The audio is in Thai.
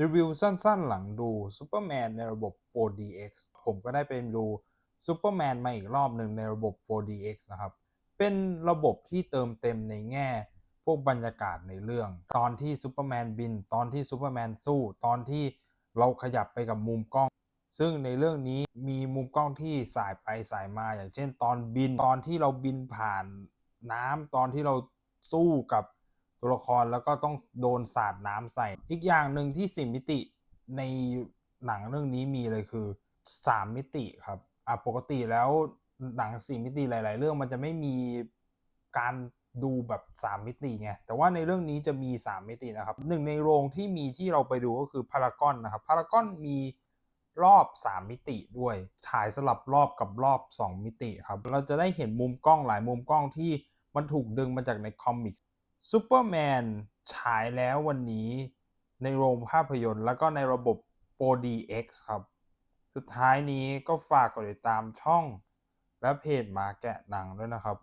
รีวิวสั้นๆหลังดูซูเปอร์แมนในระบบ 4DX ผมก็ได้ไปดูซูเปอร์แมนมาอีกรอบหนึ่งในระบบ 4DX นะครับ เป็นระบบที่เติมเต็มในแง่ พวกบรรยากาศในเรื่อง ตอนที่ซูเปอร์แมนบิน ตอนที่ซูเปอร์แมนสู้ ตอนที่เราขยับไปกับมุมกล้อง ซึ่งในเรื่องนี้มีมุมกล้องที่สายไปสายมา อย่างเช่น ตอนบิน ตอนที่เราบินผ่านน้ำตอนที่เราสู้กับ ตัวละครแล้วก็ต้องโดนสาดน้ำใส่ อีกอย่างหนึ่งที่สี่มิติในหนังเรื่องนี้มีเลยคือสามมิติครับอะปกติแล้วหนังสี่มิติหลาย ๆ เรื่องมันจะไม่มีการดูแบบสามมิติไงแต่ว่าในเรื่องนี้จะมีสามมิตินะครับหนึ่งในโรงที่มีที่เราไปดูก็คือพารากอนนะครับพารากอนมีรอบ 3 มิติด้วยถ่ายสลับรอบกับรอบ 2 มิติครับ เราจะได้เห็นมุมกล้องหลายมุมกล้องที่มันถูกดึงมาจากในคอมิก ซูเปอร์แมนฉายแล้ววันนี้ในโรงภาพยนตร์ แล้วก็ในระบบ 4DX ครับ สุดท้ายนี้ก็ฝากกดติดตามช่องและเพจหมาแกะหนังด้วยนะครับ